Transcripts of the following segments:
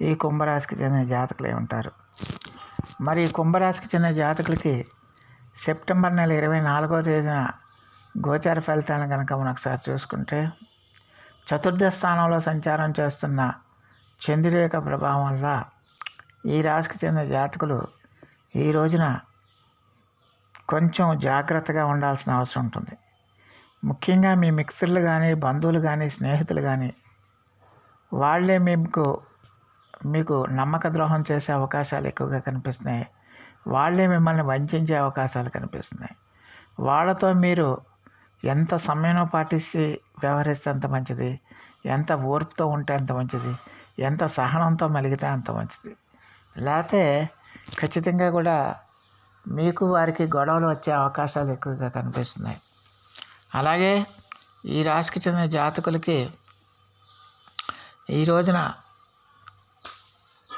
ఈ కుంభరాశికి చెందిన జాతకులే ఉంటారు మరి ఈ కుంభరాశికి చెందిన జాతకులకి సెప్టెంబర్ నెల ఇరవై నాలుగో తేదీన గోచార ఫలితాలను కనుక మనం ఒకసారి చూసుకుంటే చతుర్థ స్థానంలో సంచారం చేస్తున్న చంద్రుడి యొక్క ప్రభావం వల్ల ఈ రాశికి చెందిన జాతకులు ఈ రోజున కొంచెం జాగ్రత్తగా ఉండాల్సిన అవసరం ఉంటుంది. ముఖ్యంగా మీ మిత్రులు కానీ బంధువులు కానీ స్నేహితులు కానీ వాళ్ళే మీకు మీకు నమ్మక ద్రోహం చేసే అవకాశాలు ఎక్కువగా కనిపిస్తున్నాయి. వాళ్ళే మిమ్మల్ని వంచే అవకాశాలు కనిపిస్తున్నాయి. వాళ్ళతో మీరు ఎంత సమయంలో పాటించి వ్యవహరిస్తే అంత మంచిది. ఎంత ఓర్పుతో ఉంటే అంత మంచిది. ఎంత సహనంతో మెలిగితే అంత మంచిది. లేకపోతే ఖచ్చితంగా కూడా మీకు వారికి గొడవలు వచ్చే అవకాశాలు ఎక్కువగా కనిపిస్తున్నాయి. అలాగే ఈ రాశికి చెందిన జాతకులకి ఈ రోజున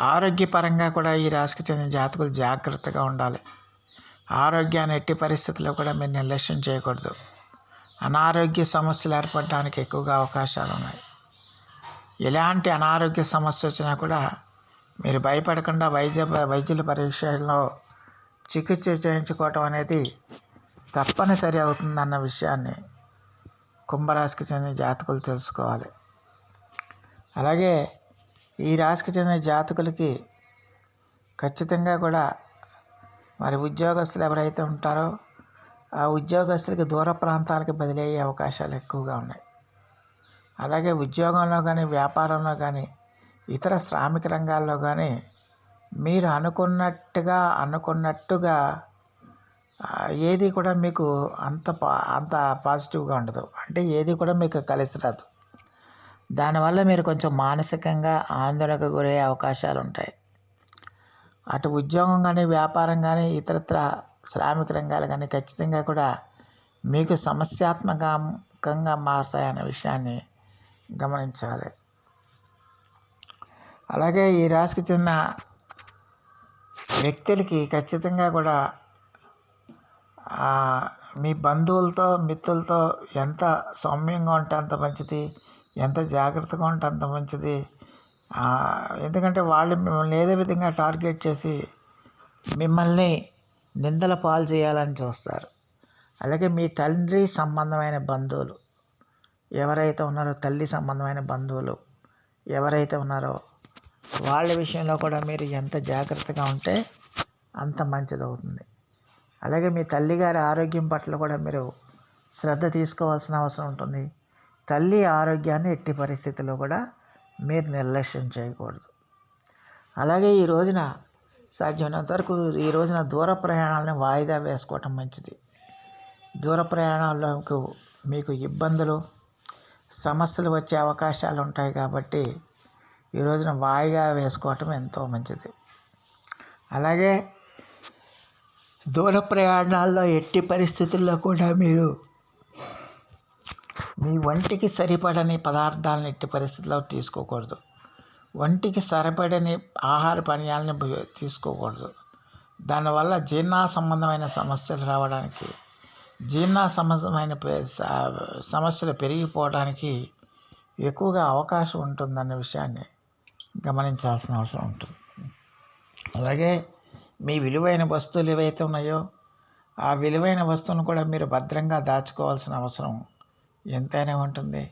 ఆరోగ్యపరంగా కూడా ఈ రాశికి చెందిన జాతకులు జాగ్రత్తగా ఉండాలి. ఆరోగ్యాన్ని ఎట్టి పరిస్థితుల్లో కూడా మీరు నిర్లక్ష్యం చేయకూడదు. అనారోగ్య సమస్యలు ఏర్పడడానికి ఎక్కువగా అవకాశాలు ఉన్నాయి. ఎలాంటి అనారోగ్య సమస్య వచ్చినా కూడా మీరు భయపడకుండా వైద్య వైద్యుల పరీక్షలో చికిత్స చేయించుకోవటం అనేది తప్పనిసరి అవుతుందన్న విషయాన్ని కుంభరాశికి చెందిన జాతకులు తెలుసుకోవాలి. అలాగే ఈ రాశికి చెందిన జాతకులకి ఖచ్చితంగా కూడా మరి ఉద్యోగస్తులు ఎవరైతే ఉంటారో ఆ ఉద్యోగస్తులకి దూర ప్రాంతాలకు బదిలీ అయ్యే అవకాశాలు ఎక్కువగా ఉన్నాయి. అలాగే ఉద్యోగంలో కానీ వ్యాపారంలో కానీ ఇతర శ్రామిక రంగాల్లో కానీ మీరు అనుకున్నట్టుగా అనుకున్నట్టుగా ఏది కూడా మీకు అంత పా అంత పాజిటివ్గా ఉండదు. అంటే ఏది కూడా మీకు కలిసి రాదు. దానివల్ల మీరు కొంచెం మానసికంగా ఆందోళనకు గురయ్యే అవకాశాలు ఉంటాయి. అటు ఉద్యోగం కానీ వ్యాపారం కానీ ఇతరత్ర శ్రామిక రంగాలు కానీ ఖచ్చితంగా కూడా మీకు సమస్యాత్మకంగా మారుతాయనే విషయాన్ని గమనించాలి. అలాగే ఈ రాశికి చెందిన వ్యక్తులకి ఖచ్చితంగా కూడా మీ బంధువులతో మిత్రులతో ఎంత సౌమ్యంగా ఉంటే అంత మంచిది? ఎంత జాగ్రత్తగా ఉంటే అంత మంచిది. ఎందుకంటే వాళ్ళు మిమ్మల్ని ఏదో విధంగా టార్గెట్ చేసి మిమ్మల్ని నిందల పాలు చేయాలని చూస్తారు. అలాగే మీ తండ్రి సంబంధమైన బంధువులు ఎవరైతే ఉన్నారో తల్లి సంబంధమైన బంధువులు ఎవరైతే ఉన్నారో వాళ్ళ విషయంలో కూడా మీరు ఎంత జాగ్రత్తగా ఉంటే అంత మంచిది అవుతుంది అలాగే మీ తల్లిగారి ఆరోగ్యం పట్ల కూడా మీరు శ్రద్ధ తీసుకోవాల్సిన అవసరం ఉంటుంది. తల్లి ఆరోగ్యాన్ని ఎట్టి పరిస్థితుల్లో కూడా మీరు నిర్లక్ష్యం చేయకూడదు. అలాగే ఈ రోజున సాధ్యమైనంత వరకు ఈ రోజున దూర ప్రయాణాలను వాయిదా వేసుకోవటం మంచిది. దూర ప్రయాణాల్లో మీకు ఇబ్బందులు సమస్యలు వచ్చే అవకాశాలు ఉంటాయి కాబట్టి ఈ రోజున వాయిదా వేసుకోవటం ఎంతో మంచిది. అలాగే దూర ప్రయాణాల్లో ఎట్టి పరిస్థితుల్లో కూడా మీరు మీ వంటికి సరిపడని పదార్థాలను ఎట్టి పరిస్థితుల్లో తీసుకోకూడదు. వంటికి సరిపడని ఆహార పానీయాలని తీసుకోకూడదు. దానివల్ల జీర్ణ సంబంధమైన సమస్యలు రావడానికి జీర్ణ సంబంధమైన సమస్యలు పెరిగిపోవడానికి ఎక్కువగా అవకాశం ఉంటుందన్న విషయాన్ని గమనించాల్సిన అవసరం ఉంటుంది. అలాగే మీ విలువైన వస్తువులు ఏవైతే ఉన్నాయో ఆ విలువైన వస్తువును కూడా మీరు భద్రంగా దాచుకోవాల్సిన అవసరం ఎంతైనా ఉంటుంది.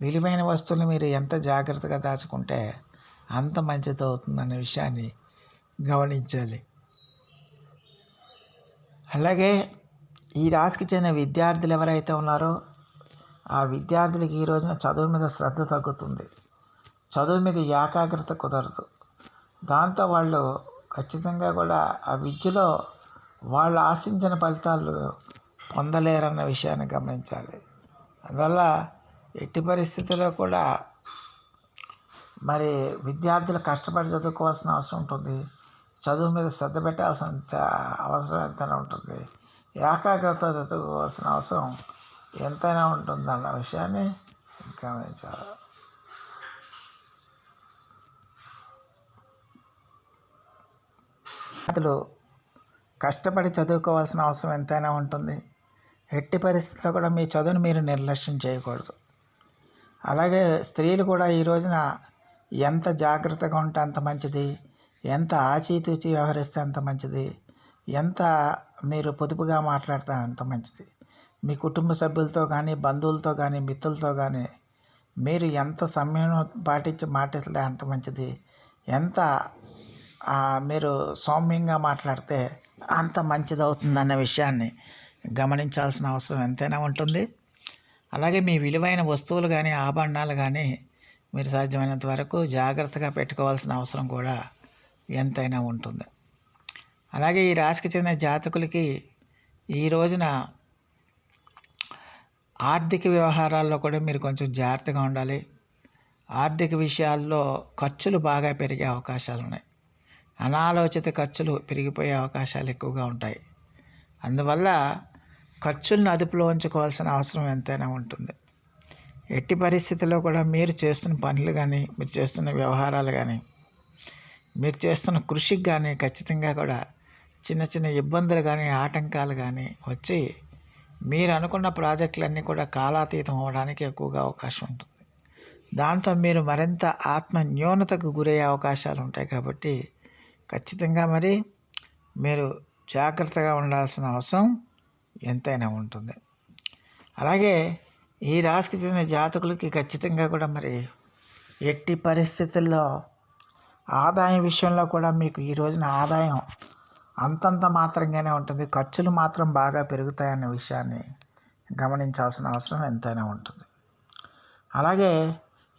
విలువైన వస్తువులు మీరు ఎంత జాగ్రత్తగా దాచుకుంటే అంత మంచిది అవుతుందనే విషయాన్ని గమనించాలి. అలాగే ఈ రాశికి చెందిన విద్యార్థులు ఎవరైతే ఉన్నారో ఆ విద్యార్థులకి ఈ రోజున చదువు మీద శ్రద్ధ తగ్గుతుంది. చదువు మీద ఏకాగ్రత కుదరదు. దాంతో వాళ్ళు ఖచ్చితంగా కూడా ఆ విద్యలో వాళ్ళు ఆశించిన ఫలితాలు పొందలేరన్న విషయాన్ని గమనించాలి. అందువల్ల ఎట్టి పరిస్థితుల్లో కూడా మరి విద్యార్థులు కష్టపడి చదువుకోవాల్సిన అవసరం ఉంటుంది. చదువు మీద శ్రద్ధ పెట్టాల్సిన అవసరం ఎంతైనా ఉంటుంది. ఏకాగ్రత చదువుకోవాల్సిన అవసరం ఎంతైనా ఉంటుంది అన్న విషయాన్ని గమనించాలి. విద్యార్థులు కష్టపడి చదువుకోవాల్సిన అవసరం ఎంతైనా ఉంటుంది. ఎట్టి పరిస్థితుల్లో కూడా మీ చదువును మీరు నిర్లక్ష్యం చేయకూడదు. అలాగే స్త్రీలు కూడా ఈ రోజున ఎంత జాగ్రత్తగా ఉంటే అంత మంచిది ఎంత ఆచితూచి వ్యవహరిస్తే అంత మంచిది ఎంత మీరు పొదుపుగా మాట్లాడితే అంత మంచిది. మీ కుటుంబ సభ్యులతో కానీ బంధువులతో కానీ మిత్రులతో కానీ మీరు ఎంత సమయం పాటించి మాట్లాడితే అంత మంచిది ఎంత మీరు సౌమ్యంగా మాట్లాడితే అంత మంచిది అవుతుందన్న విషయాన్ని గమనించాల్సిన అవసరం ఎంతైనా ఉంటుంది. అలాగే మీ విలువైన వస్తువులు కానీ ఆభరణాలు కానీ మీరు సాధ్యమైనంత వరకు జాగ్రత్తగా పెట్టుకోవాల్సిన అవసరం కూడా ఎంతైనా ఉంటుంది. అలాగే ఈ రాశికి చెందిన జాతకులకి ఈ రోజున ఆర్థిక వ్యవహారాల్లో కూడా మీరు కొంచెం జాగ్రత్తగా ఉండాలి. ఆర్థిక విషయాల్లో ఖర్చులు బాగా పెరిగే అవకాశాలు ఉన్నాయి. అనాలోచిత ఖర్చులు పెరిగిపోయే అవకాశాలు ఎక్కువగా ఉంటాయి. అందువల్ల ఖర్చులను అదుపులో ఉంచుకోవాల్సిన అవసరం ఎంతైనా ఉంటుంది. ఎట్టి పరిస్థితుల్లో కూడా మీరు చేస్తున్న పనులు కానీ మీరు చేస్తున్న వ్యవహారాలు కానీ మీరు చేస్తున్న కృషికి కానీ ఖచ్చితంగా కూడా చిన్న చిన్న ఇబ్బందులు కానీ ఆటంకాలు కానీ వచ్చి మీరు అనుకున్న ప్రాజెక్టులన్నీ కూడా కాలాతీతం అవ్వడానికి ఎక్కువగా అవకాశం ఉంటుంది. దాంతో మీరు మరింత ఆత్మ న్యూనతకు గురయ్యే అవకాశాలు ఉంటాయి కాబట్టి ఖచ్చితంగా మరి మీరు జాగ్రత్తగా ఉండాల్సిన అవసరం. ఎంతైనా ఉంటుంది. అలాగే ఈ రాశికి చెందిన జాతకులకి ఖచ్చితంగా కూడా మరి ఎట్టి పరిస్థితుల్లో ఆదాయం విషయంలో కూడా మీకు ఈ రోజున ఆదాయం అంతంత మాత్రంగానే ఉంటుంది. ఖర్చులు మాత్రం బాగా పెరుగుతాయన్న విషయాన్ని గమనించాల్సిన అవసరం ఎంతైనా ఉంటుంది. అలాగే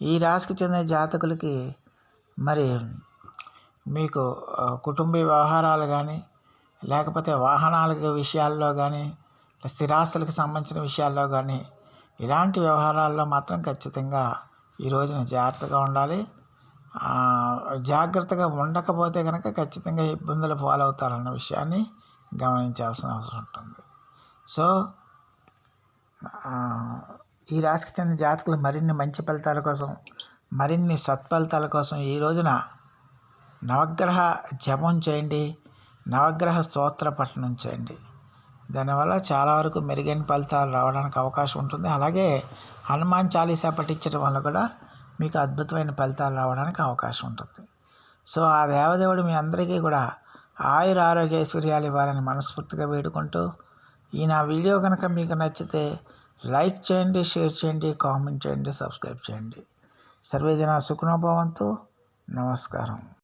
ఈ రాశికి చెందిన జాతకులకి మరి మీకు కుటుంబ వ్యవహారాలు కానీ లేకపోతే వాహనాల విషయాల్లో కానీ స్థిరాస్తులకు సంబంధించిన విషయాల్లో కానీ ఇలాంటి వ్యవహారాల్లో మాత్రం ఖచ్చితంగా ఈ రోజున జాగ్రత్తగా ఉండాలి. జాగ్రత్తగా ఉండకపోతే కనుక ఖచ్చితంగా ఇబ్బందులు పాలవుతారన్న విషయాన్ని గమనించాల్సిన అవసరం ఉంటుంది. సో ఈ రాశికి చెందిన జాతకులు మరిన్ని మంచి ఫలితాల కోసం మరిన్ని సత్ఫలితాల కోసం ఈ రోజున నవగ్రహ జపం చేయండి. నవగ్రహ స్తోత్ర పఠనం చేయండి. దానివల్ల చాలా వరకు మెరుగైన ఫలితాలు రావడానికి అవకాశం ఉంటుంది. అలాగే హనుమాన్ చాలీసా పఠించడం వల్ల కూడా మీకు అద్భుతమైన ఫలితాలు రావడానికి అవకాశం ఉంటుంది. సో ఆ దేవదేవుడు మీ అందరికీ కూడా ఆయుర ఆరోగ్య ఐశ్వర్యాలు ఇవ్వాలని మనస్ఫూర్తిగా వేడుకుంటూ ఈ నా వీడియో కనుక మీకు నచ్చితే లైక్ చేయండి షేర్ చేయండి కామెంట్ చేయండి సబ్స్క్రైబ్ చేయండి. సర్వేజన సుఖనోభవంతో నమస్కారం.